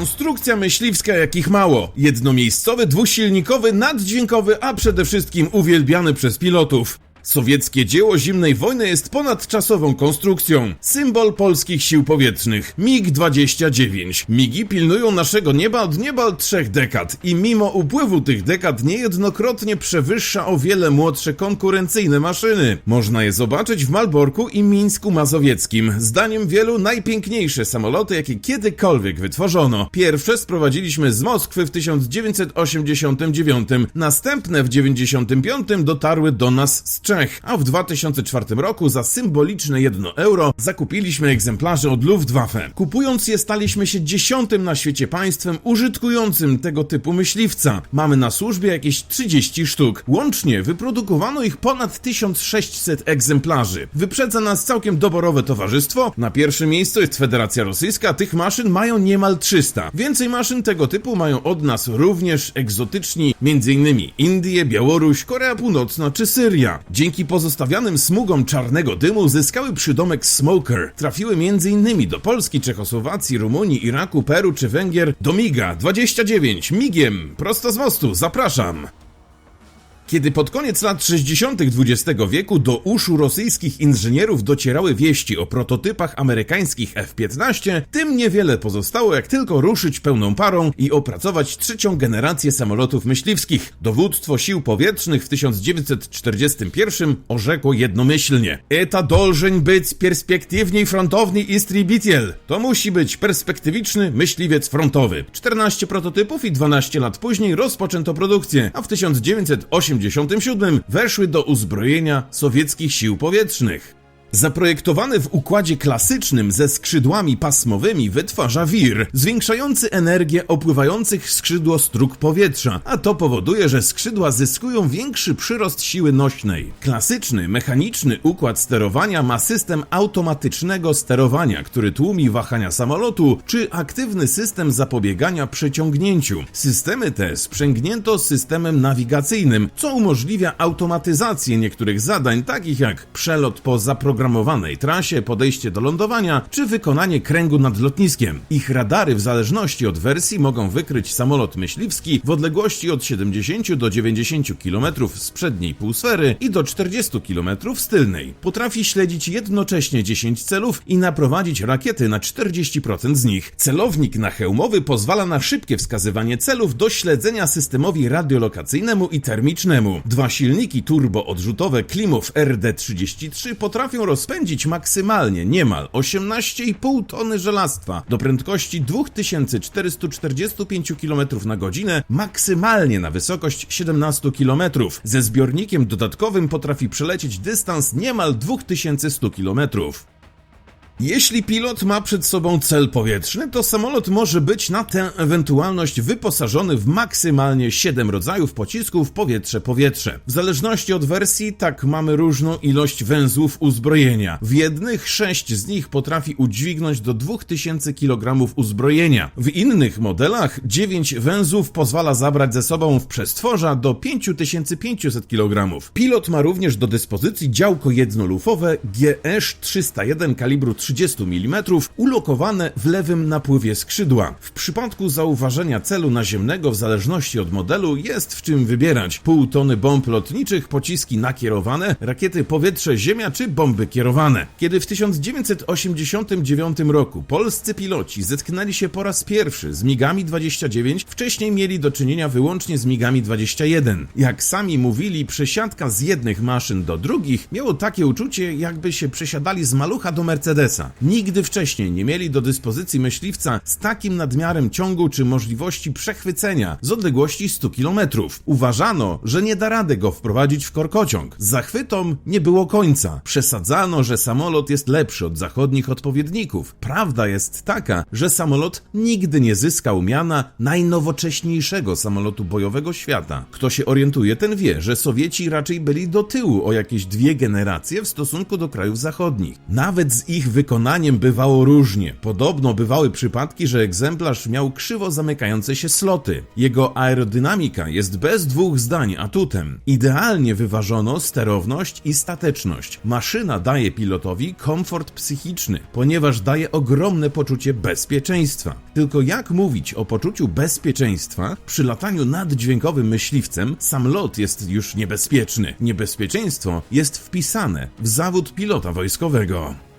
Konstrukcja myśliwska jakich mało. Jednomiejscowy, dwusilnikowy, naddźwiękowy, a przede wszystkim uwielbiany przez pilotów. Sowieckie dzieło zimnej wojny jest ponadczasową konstrukcją. Symbol polskich sił powietrznych. MiG-29. MiGi pilnują naszego nieba od niemal trzech dekad i mimo upływu tych dekad niejednokrotnie przewyższa o wiele młodsze konkurencyjne maszyny. Można je zobaczyć w Malborku i Mińsku Mazowieckim. Zdaniem wielu najpiękniejsze samoloty, jakie kiedykolwiek wytworzono. Pierwsze sprowadziliśmy z Moskwy w 1989, następne w 1995 dotarły do nas z Czech, a w 2004 roku za symboliczne 1 euro zakupiliśmy egzemplarze od Luftwaffe. Kupując je staliśmy się dziesiątym na świecie państwem użytkującym tego typu myśliwca. Mamy na służbie jakieś 30 sztuk. Łącznie wyprodukowano ich ponad 1600 egzemplarzy. Wyprzedza nas całkiem doborowe towarzystwo. Na pierwszym miejscu jest Federacja Rosyjska, tych maszyn mają niemal 300. Więcej maszyn tego typu mają od nas również egzotyczni, m.in. Indie, Białoruś, Korea Północna czy Syria. Dzięki pozostawianym smugom czarnego dymu zyskały przydomek Smoker. Trafiły m.in. do Polski, Czechosłowacji, Rumunii, Iraku, Peru czy Węgier. Do MIGA 29, MIGiem, prosto z mostu, zapraszam. Kiedy pod koniec lat 60. XX wieku do uszu rosyjskich inżynierów docierały wieści o prototypach amerykańskich F-15, tym niewiele pozostało jak tylko ruszyć pełną parą i opracować trzecią generację samolotów myśliwskich. Dowództwo Sił Powietrznych w 1941 orzekło jednomyślnie. Eta dolżeń być perspektywniej frontowny istribitiel. To musi być perspektywiczny myśliwiec frontowy. 14 prototypów i 12 lat później rozpoczęto produkcję, a w 1980 1987 weszły do uzbrojenia sowieckich sił powietrznych. Zaprojektowany w układzie klasycznym ze skrzydłami pasmowymi wytwarza wir, zwiększający energię opływających skrzydło strug powietrza, a to powoduje, że skrzydła zyskują większy przyrost siły nośnej. Klasyczny, mechaniczny układ sterowania ma system automatycznego sterowania, który tłumi wahania samolotu, czy aktywny system zapobiegania przeciągnięciu. Systemy te sprzęgnięto systemem nawigacyjnym, co umożliwia automatyzację niektórych zadań, takich jak przelot po zaprogramowanym zaprogramowanej trasie, podejście do lądowania czy wykonanie kręgu nad lotniskiem. Ich radary w zależności od wersji mogą wykryć samolot myśliwski w odległości od 70 do 90 km z przedniej półsfery i do 40 km z tylnej. Potrafi śledzić jednocześnie 10 celów i naprowadzić rakiety na 40% z nich. Celownik nachełmowy pozwala na szybkie wskazywanie celów do śledzenia systemowi radiolokacyjnemu i termicznemu. Dwa silniki turbo-odrzutowe Klimov RD-33 potrafią rozpędzić maksymalnie niemal 18,5 tony żelastwa do prędkości 2445 km na godzinę, maksymalnie na wysokość 17 km. Ze zbiornikiem dodatkowym potrafi przelecieć dystans niemal 2100 km. Jeśli pilot ma przed sobą cel powietrzny, to samolot może być na tę ewentualność wyposażony w maksymalnie 7 rodzajów pocisków powietrze-powietrze. W zależności od wersji, tak mamy różną ilość węzłów uzbrojenia. W jednych 6 z nich potrafi udźwignąć do 2000 kg uzbrojenia. W innych modelach 9 węzłów pozwala zabrać ze sobą w przestworza do 5500 kg. Pilot ma również do dyspozycji działko jednolufowe GS 301 kalibru 3 30 mm ulokowane w lewym napływie skrzydła. W przypadku zauważenia celu naziemnego w zależności od modelu jest w czym wybierać. Pół tony bomb lotniczych, pociski nakierowane, rakiety powietrze-ziemia czy bomby kierowane. Kiedy w 1989 roku polscy piloci zetknęli się po raz pierwszy z MIGami 29, wcześniej mieli do czynienia wyłącznie z MIGami 21. Jak sami mówili, przesiadka z jednych maszyn do drugich miało takie uczucie, jakby się przesiadali z malucha do Mercedesa. Nigdy wcześniej nie mieli do dyspozycji myśliwca z takim nadmiarem ciągu czy możliwości przechwycenia z odległości 100 km. Uważano, że nie da rady go wprowadzić w korkociąg. Zachwytom nie było końca. Przesadzano, że samolot jest lepszy od zachodnich odpowiedników. Prawda jest taka, że samolot nigdy nie zyskał miana najnowocześniejszego samolotu bojowego świata. Kto się orientuje, ten wie, że Sowieci raczej byli do tyłu o jakieś dwie generacje w stosunku do krajów zachodnich. Nawet z ich wy wykonaniem bywało różnie. Podobno bywały przypadki, że egzemplarz miał krzywo zamykające się sloty. Jego aerodynamika jest bez dwóch zdań atutem. Idealnie wyważono sterowność i stateczność. Maszyna daje pilotowi komfort psychiczny, ponieważ daje ogromne poczucie bezpieczeństwa. Tylko jak mówić o poczuciu bezpieczeństwa przy lataniu naddźwiękowym myśliwcem sam lot jest już niebezpieczny. Niebezpieczeństwo jest wpisane w zawód pilota wojskowego.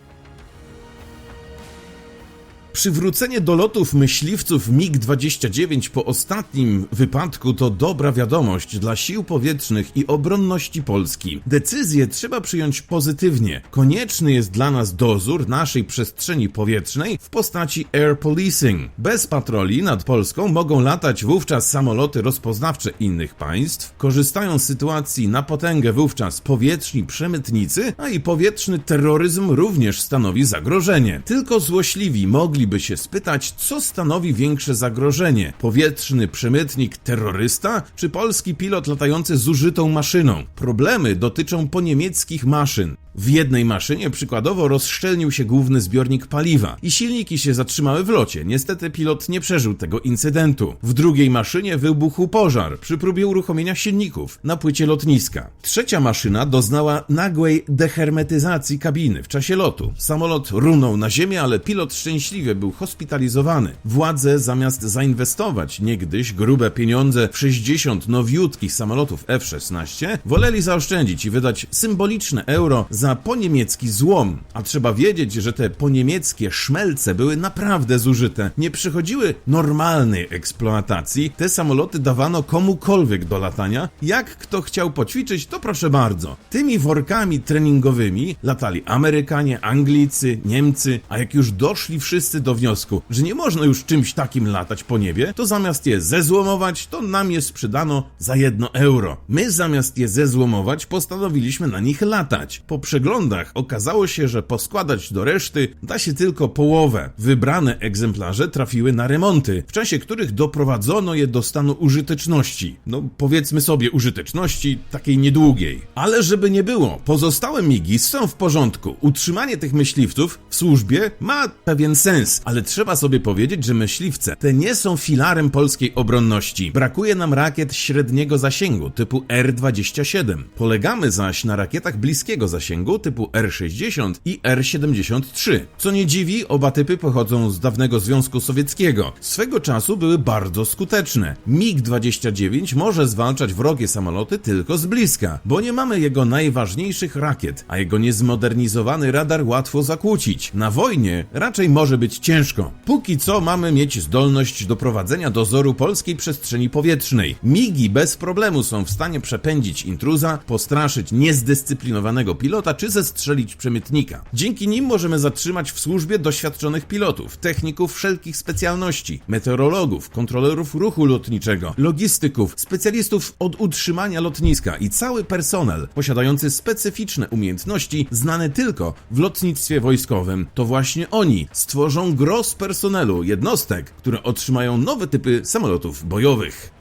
Przywrócenie do lotów myśliwców MiG-29 po ostatnim wypadku to dobra wiadomość dla sił powietrznych i obronności Polski. Decyzję trzeba przyjąć pozytywnie. Konieczny jest dla nas dozór naszej przestrzeni powietrznej w postaci air policing. Bez patroli nad Polską mogą latać wówczas samoloty rozpoznawcze innych państw. Korzystają z sytuacji na potęgę wówczas powietrzni przemytnicy, a i powietrzny terroryzm również stanowi zagrożenie. Tylko złośliwi mogli mogliby się spytać, co stanowi większe zagrożenie: powietrzny przemytnik terrorysta, czy polski pilot latający z użytą maszyną? Problemy dotyczą poniemieckich maszyn. W jednej maszynie przykładowo rozszczelnił się główny zbiornik paliwa i silniki się zatrzymały w locie. Niestety pilot nie przeżył tego incydentu. W drugiej maszynie wybuchł pożar przy próbie uruchomienia silników na płycie lotniska. Trzecia maszyna doznała nagłej dehermetyzacji kabiny w czasie lotu. Samolot runął na ziemię, ale pilot szczęśliwie był hospitalizowany. Władze zamiast zainwestować niegdyś grube pieniądze w 60 nowiutkich samolotów F-16, woleli zaoszczędzić i wydać symboliczne euro za poniemiecki złom. A trzeba wiedzieć, że te poniemieckie szmelce były naprawdę zużyte. Nie przychodziły normalnej eksploatacji. Te samoloty dawano komukolwiek do latania. Jak kto chciał poćwiczyć, to proszę bardzo. Tymi workami treningowymi latali Amerykanie, Anglicy, Niemcy, a jak już doszli wszyscy do wniosku, że nie można już czymś takim latać po niebie, to zamiast je zezłomować, to nam je sprzedano za jedno euro. My zamiast je zezłomować, postanowiliśmy na nich latać. Przeglądach okazało się, że poskładać do reszty da się tylko połowę. Wybrane egzemplarze trafiły na remonty, w czasie których doprowadzono je do stanu użyteczności. No, powiedzmy sobie użyteczności takiej niedługiej. Ale żeby nie było, pozostałe migi są w porządku. Utrzymanie tych myśliwców w służbie ma pewien sens, ale trzeba sobie powiedzieć, że myśliwce te nie są filarem polskiej obronności. Brakuje nam rakiet średniego zasięgu typu R-27. Polegamy zaś na rakietach bliskiego zasięgu typu R-60 i R-73. Co nie dziwi, oba typy pochodzą z dawnego Związku Sowieckiego. Swego czasu były bardzo skuteczne. MiG-29 może zwalczać wrogie samoloty tylko z bliska, bo nie mamy jego najważniejszych rakiet, a jego niezmodernizowany radar łatwo zakłócić. Na wojnie raczej może być ciężko. Póki co mamy mieć zdolność do prowadzenia dozoru polskiej przestrzeni powietrznej. MIGi bez problemu są w stanie przepędzić intruza, postraszyć niezdyscyplinowanego pilota czy zestrzelić przemytnika. Dzięki nim możemy zatrzymać w służbie doświadczonych pilotów, techników wszelkich specjalności, meteorologów, kontrolerów ruchu lotniczego, logistyków, specjalistów od utrzymania lotniska i cały personel posiadający specyficzne umiejętności znane tylko w lotnictwie wojskowym. To właśnie oni stworzą gros personelu jednostek, które otrzymają nowe typy samolotów bojowych.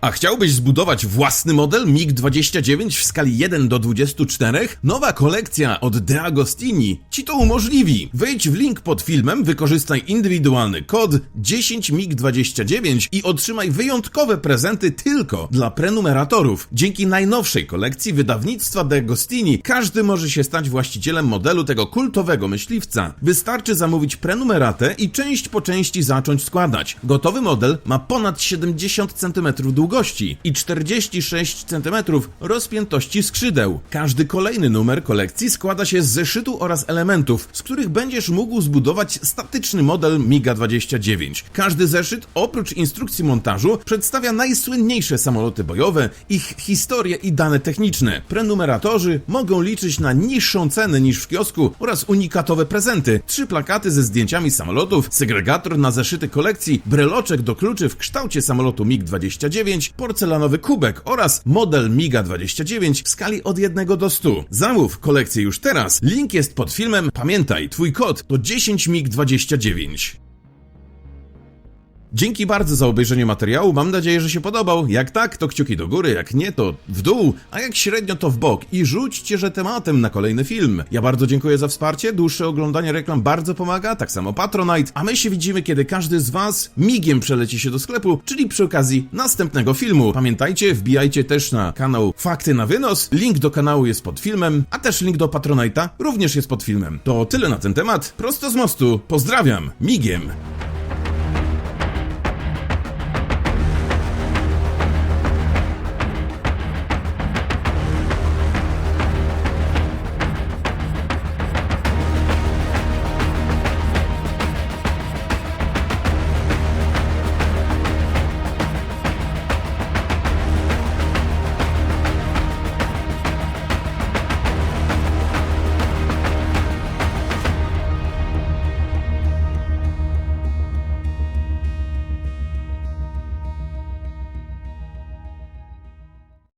A chciałbyś zbudować własny model MiG-29 w skali 1 do 24? Nowa kolekcja od De Agostini ci to umożliwi. Wejdź w link pod filmem, wykorzystaj indywidualny kod 10MiG29 i otrzymaj wyjątkowe prezenty tylko dla prenumeratorów. Dzięki najnowszej kolekcji wydawnictwa De Agostini każdy może się stać właścicielem modelu tego kultowego myśliwca. Wystarczy zamówić prenumeratę i część po części zacząć składać. Gotowy model ma ponad 70 cm długości i 46 cm rozpiętości skrzydeł. Każdy kolejny numer kolekcji składa się z zeszytu oraz elementów, z których będziesz mógł zbudować statyczny model MiGa-29. Każdy zeszyt, oprócz instrukcji montażu, przedstawia najsłynniejsze samoloty bojowe, ich historię i dane techniczne. Prenumeratorzy mogą liczyć na niższą cenę niż w kiosku oraz unikatowe prezenty. Trzy plakaty ze zdjęciami samolotów, segregator na zeszyty kolekcji, breloczek do kluczy w kształcie samolotu MiG-29, porcelanowy kubek oraz model MiGa-29 w skali od 1 do 100. Zamów kolekcję już teraz, link jest pod filmem. Pamiętaj, twój kod to 10MiG-29. Dzięki bardzo za obejrzenie materiału, mam nadzieję, że się podobał. Jak tak, to kciuki do góry, jak nie, to w dół, a jak średnio, to w bok. I rzućcie, że tematem na kolejny film. Ja bardzo dziękuję za wsparcie, dłuższe oglądanie reklam bardzo pomaga, tak samo Patronite, a my się widzimy, kiedy każdy z was migiem przeleci się do sklepu, czyli przy okazji następnego filmu. Pamiętajcie, wbijajcie też na kanał Fakty na Wynos, link do kanału jest pod filmem, a też link do Patronite'a również jest pod filmem. To tyle na ten temat, prosto z mostu, pozdrawiam, migiem.